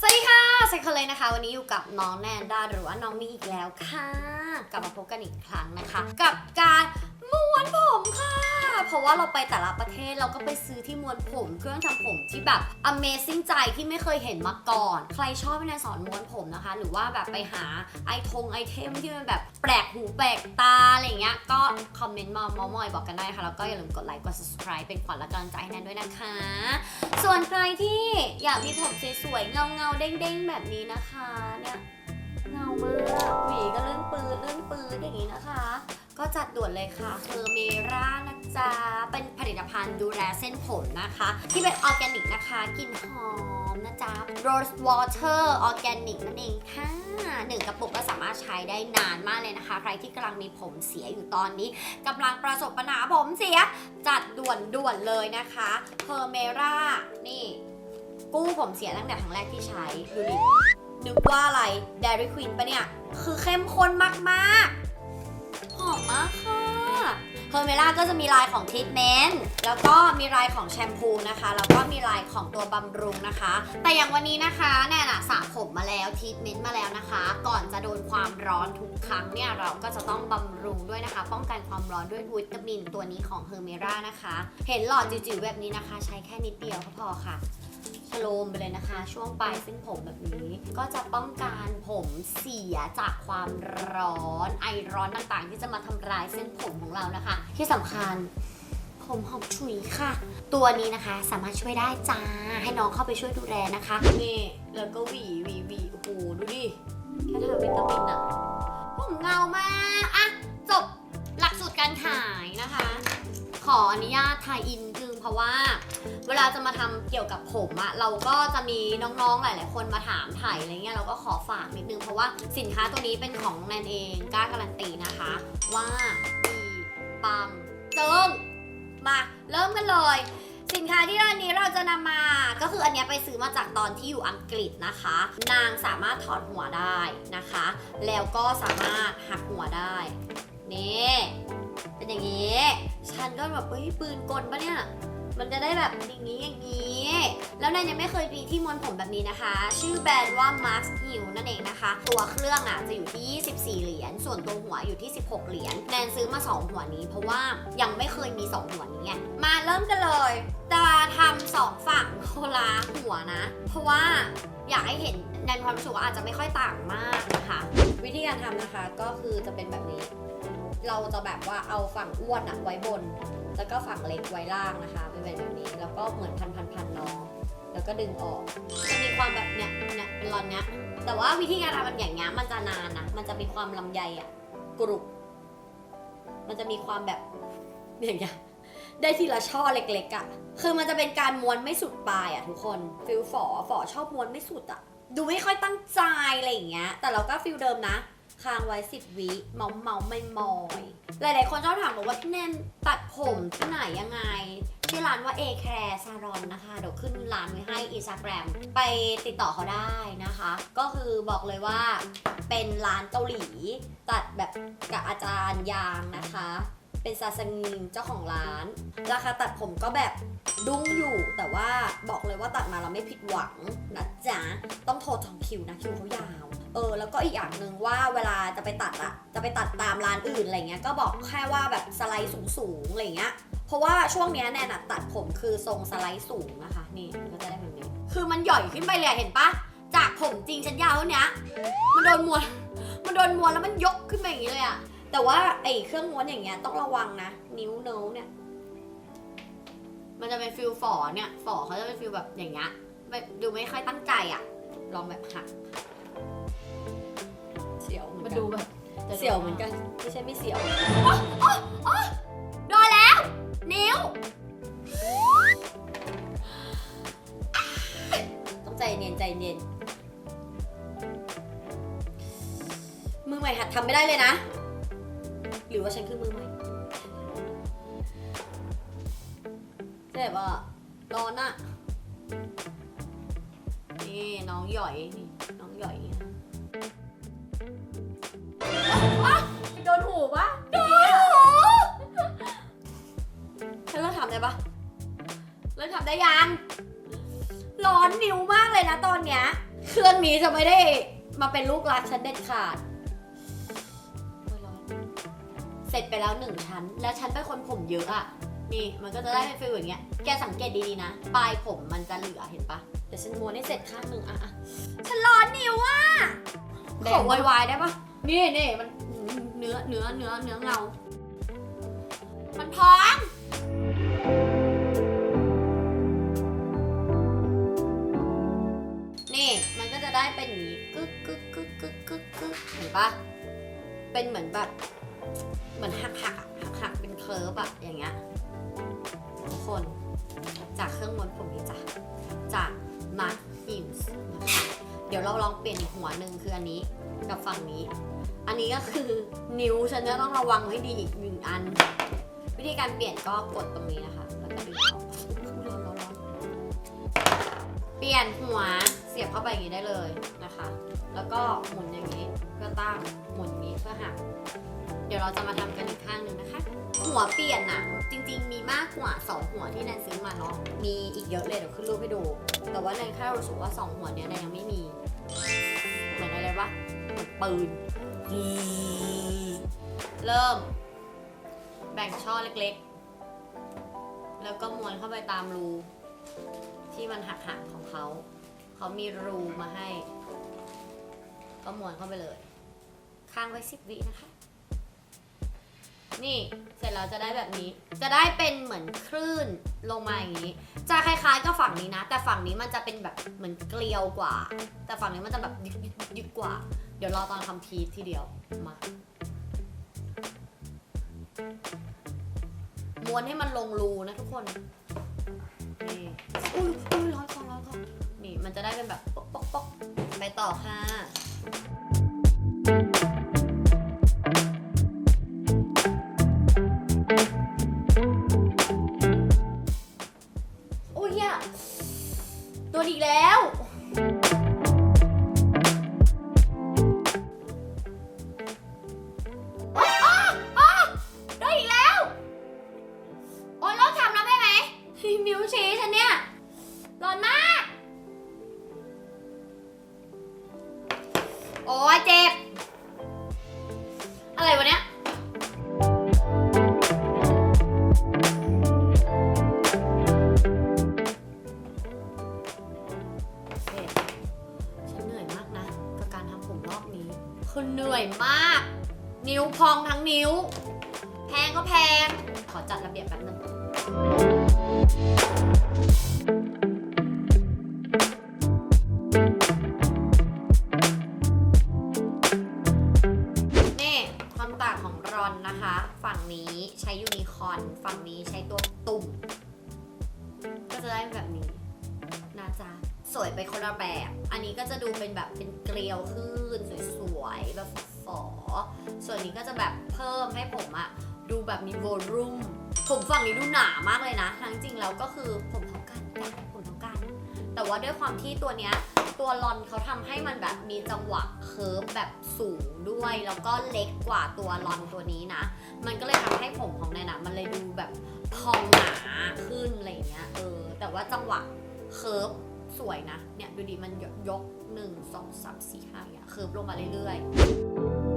สวัสดีค่ะเซคเลยนะคะ วันนี้อยู่กับน้องแนนดาหรือว่าน้องมีอีกแล้วค่ะ กลับมาพบกันอีกครั้งนะคะ กับการ ม้วนผมค่ะ เพราะว่าเราไปแต่ละประเทศเราก็ไปซื้อที่ม้วนผมเครื่องทำผมที่แบบ Amazing ใจที่ไม่เคยเห็นมาก่อน ใครชอบให้แนนสอนม้วนผมนะคะ หรือว่าแบบไปหาไอทงไอเทมที่มันแบบแปลกหูแปลกตาอะไรอย่างเงี้ยก็คอมเมนต์มามามอยบอกกันได้ค่ะแล้วก็อย่าลืมกดไลค์กด subscribe เป็นขวัญและกำลังใจให้แนนด้วยนะคะ ส่วนใครที่อยากมีผมสวยๆเงาเงาๆเด้งๆแบบนี้นะคะเนี่ยเงามากหวีก็ลื่นปืนลื่นปื จัดด่วนเลยค่ะเฮอร์เมรานะจ๊ะ เป็นผลิตภัณฑ์ดูแลเส้นผมนะคะ ที่เป็นออร์แกนิกนะคะกลิ่นหอมนะจ๊ะ Rose Water Organic นั่นเองค่ะหนึ่งกระปุกก็สามารถใช้ได้นานมากเลยนะคะ ใครที่กำลังมีผมเสียอยู่ตอนนี้กำลังประสบปัญหาผมเสีย จัดด่วนด่วนๆเลยนะคะเ e อร์เมรานี่กู้ผมเสียตั้งแต่ครั้งแรกที่ใช้ดูดินึกว่าอะไร Dairy Queen ปะเนี่ย คือเข้มข้นมาก ๆ หอมมากค่ะเ e อร์เมล่าก็จะมีลายของทรีทเมนต์แล้วก็มีลายของแชมพูนะคะ แล้วก็มีลายของตัวบำรุงนะคะ แต่อย่างวันนี้นะคะแน่น่ะสระผมมาแล้วทรีทเมนต์มาแล้วนะคะ ก่อนจะโดนความร้อนทุกครั้งเนี่ยเราก็จะต้องบำรุงด้วยนะคะ ป้องกันความร้อนด้วยวิตามินตัวนี้ของเฮอร์เมรานะคะ เห็นหลอดจิ๋วๆแบบนี้นะคะ ใช้แค่นิดเดียวก็พอค่ะ ชโลมไปเลยนะคะ ช่วงปลายเส้นผมแบบนี้ ก็จะป้องกันผมเสียจากความร้อน ไอร้อนต่างๆ ที่จะมาทำลายเส้นผมของเรานะคะ ที่สำคัญผมหอมฉุยค่ะ ตัวนี้นะคะสามารถช่วยได้จ้า ให้น้องเข้าไปช่วยดูแลนะคะนี่แล้วก็หวีหวีหวีโอ้โหดูดิแค่ทาวิตามินอะผมเงามากอะจบหลักสูตรการขายนะคะ ขออนุญาตทายอินนึง เพราะว่าเวลาจะมาทำเกี่ยวกับผมอะเราก็จะมีน้องๆหลาย ๆ คนมาถามถ่ายอะไรเงี้ยเราก็ขอฝากนิดนึงเพราะว่าสินค้าตัวนี้เป็นของแนนเองกล้าการันตีนะคะ ว่าดีปังเจิงมาเริ่มกันเลยสินค้าที่ร้านนี้เราจะนำมาก็คืออันเนี้ยไปซื้อมาจากตอนที่อยู่อังกฤษนะคะ นางสามารถถอดหัวได้นะคะ แล้วก็สามารถหักหัวได้ นี่ เป็นอย่างนี้ ฉันก็แบบเฮ้ยปืนกลปะเนี่ย มันจะได้แบบอย่างนี้อย่างนี้ แล้วแนนยังไม่เคยมีที่ม้วนผมแบบนี้นะคะ ชื่อแบรนด์ว่า Max Hill นั่นเองนะคะ ตัวเครื่องอะจะอยู่ที่ 24 เหรียญ ส่วนตัวหัวอยู่ที่ 16 เหรียญ แนนซื้อมา 2 หัวนี้ เพราะว่ายังไม่เคยมี 2 หัวนี้ไงมาเริ่มกันเลยจะทำสองฝั่งโคลาหัวนะ เพราะว่าอยากให้เห็นแนนความรู้สึกว่าอาจจะไม่ค่อยต่างมากนะคะ วิธีการทำนะคะก็คือจะเป็นแบบนี้ เราจะแบบว่าเอาฝั่งอ้วนอะไว้บน แล้วก็ฝั่งเล็กไว้ล่างนะคะ เป็นแบบนี้ แล้วก็เหมือนพันพันพันน้อง แล้วก็ดึงออก จะมีความแบบเนี้ยเนี่ยรอนเนี้ย แต่ว่าวิธีการทำมันอย่างเงี้ยมันจะนานนะ มันจะมีความลำไยอะกรุบ มันจะมีความแบบอย่างเงี้ย ได้ทีละช่อเล็กๆอะคือมันจะเป็นการม้วนไม่สุดปลายอะทุกคน ฟิลฝอฝอชอบม้วนไม่สุดอะดูไม่ค่อยตั้งใจอะไรอย่างเงี้ย แต่เราก็ฟิลเดิมนะ ค้างไว้สิบวิเมาเมาไม่มอยหลาย ๆ คนชอบถามบอกว่าพี่แนนตัดผมที่ไหนยังไง ที่ร้านว่า A Care Salon นะคะ เดี๋ยวขึ้นร้านไว้ให้ Instagram ไปติดต่อเขาได้นะคะ ก็คือบอกเลยว่าเป็นร้านเกาหลี ตัดแบบกับอาจารย์ยางนะคะ เป็นซาซังินเจ้าของร้าน ราคาตัดผมก็แบบ ดุ้งอยู่แต่ว่าบอกเลยว่าตัดมาเราไม่ผิดหวังนะจ๊ะ ต้องโทรจองคิวนะคิวเขายาว เออ แล้วก็อีกอย่างหนึ่งว่าเวลาจะไปตัดอะจะไปตัดตามร้านอื่นอะไรเงี้ยก็บอกแค่ว่าแบบสไลด์สูงๆอะไรเงี้ยเพราะว่าช่วงเนี้ยแนนตัดผมคือทรงสไลด์สูงนะคะนี่ก็จะได้แบบนี้คือมันหย่อยขึ้นไปเลยเห็นปะจากผมจริงฉันยาวเท่านี้ยมันโดนมวนมันโดนมวนแล้วมันยกขึ้นไปอย่างนี้เลยอะแต่ว่าไอ้เครื่องม้วนอย่างเงี้ยต้องระวังนะ นิ้วเนิ้วเนี่ย มันจะเป็นฟิลฝอเนี่ยฝอเขาจะเป็นฟิลแบบอย่างเงี้ยแบบดูไม่ค่อยตั้งใจอะลองแบบหักเสียวเหมือนมันกันดูแบบจะเสียวเหมือนกันไม่ใช่ไม่เสียว โดนแล้ว นิ้ว ต้องใจเย็นใจเย็นมือใหม่หัดทำไม่ได้เลยนะ หรือว่าฉันคือมือใหม่ เจ็บอะร้อนอะ นี่น้องหย่อยนี่น้องหย่อยนี่โดนหูปะโอ้โหฉันเลิกทำได้ปะเลิกทำได้ยังร้อนนิ้วมากเลยนะตอนเนี้ย เครื่องนี้จะไม่ได้มาเป็นลูกรักฉันเด็ดขาดโอ้ยร้อนเสร็จไปแล้วหนึ่งชั้น แล้วฉันเป็นคนผมเยอะอะ นี่มันก็จะได้เป็นฟีลอย่างเงี้ย แกสังเกตดีๆนะ ปลายผมมันจะเหลือเห็นปะเดี๋ยวฉันม้วนให้เสร็จข้างหนึ่งอะอะฉันร้อนนิ้วอะขอวายๆได้ปะนี่นี่มันเนื้อเนื้อเนื้อเนื้อเงา มันพอง นี่มันก็จะได้เป็นอย่างนี้กึกกึกกึกกึกกึกกึกเห็นปะเป็นเหมือนแบบ เหมือนหักหักอะหักหักเป็นเคิร์ฟอะอย่างเงี้ย ทุกคน จากเครื่องม้วนผมนี้จ้ะจากมาร์คฮิมส์นะคะเดี๋ยวเราลองเปลี่ยนอีกหัวหนึ่งคืออันนี้กับฝั่งนี้ อันนี้ก็คือนิ้วฉันจะต้องระวังให้ดีอีกหนึ่งอัน วิธีการเปลี่ยนก็กดตรงนี้นะคะ แล้วก็ดึงออกเปลี่ยนหัว เสียบเข้าไปอย่างนี้ได้เลยนะคะ แล้วก็หมุนอย่างนี้เพื่อตั้งหมุนอย่างนี้เพื่อหัก เดี๋ยวเราจะมาทำกันอีกข้างหนึ่งนะคะ หัวเปลี่ยนนะจริง ๆ มีมากกว่า 2 หัวที่แนนซื้อมาเนาะ มีอีกเยอะเลยเดี๋ยวขึ้นรูปให้ดู แต่ว่าแนนแค่รู้สึกว่า 2 หัวเนี้ยแนนยังไม่มีเหมือนอะไรวะปืน เริ่ม แบ่งช่อเล็กๆ แล้วก็ม้วนเข้าไปตามรูที่มันหักๆของเขา เขามีรูมาให้ ก็ม้วนเข้าไปเลย ค้างไว้สิบวินะคะ นี่เสร็จแล้วจะได้แบบนี้ จะได้เป็นเหมือนคลื่นลงมาอย่างนี้ จะคล้ายๆกับฝั่งนี้นะ แต่ฝั่งนี้มันจะเป็นแบบเหมือนเกลียวกว่า แต่ฝั่งนี้มันจะแบบยึกยึกยึกกว่า เดี๋ยวรอตอนทำพีททีเดียวมาม้วนให้มันลงรูนะทุกคน นี่อุ้ยอุ้ยร้อน มันจะได้เป็นแบบป๊อกป๊อกปกไปต่อค่ะ โอ้ยเนี่ยโดนอีกแล้ว คือเหนื่อยมาก นิ้วพองทั้งนิ้ว แพงก็แพง ขอจัดระเบียบแป๊บนึงนี่ความต่างของรอนนะคะ ฝั่งนี้ใช้ยูนิคอน ฝั่งนี้ใช้ตัวตุ่ม ก็จะได้แบบนี้ นะจ๊ะ สวยไปคนละแบบ อันนี้ก็จะดูเป็นแบบเป็นเกลียวขึ้น สวยๆแบบฝอ ส่วนนี้ก็จะแบบเพิ่มให้ผมอะดูแบบมีโวลูมผมฝั่งนี้ดูหนามากเลยนะ ทั้งจริงแล้วก็คือผมเท่ากันผมเท่ากัน แต่ว่าด้วยความที่ตัวเนี้ยตัวลอนเขาทำให้มันแบบมีจังหวะเคิร์ฟแบบสูงด้วย แล้วก็เล็กกว่าตัวลอนตัวนี้นะ มันก็เลยทำให้ผมของแนนอะมันเลยดูแบบพองหนาขึ้นอะไรเงี้ยเออ แต่ว่าจังหวะ เคิร์ฟสวยนะ เนี่ยดูดิมันยกหนึ่งสองสามสี่ห้าอย่างเงี้ยเคิร์ฟลงมาเรื่อยๆ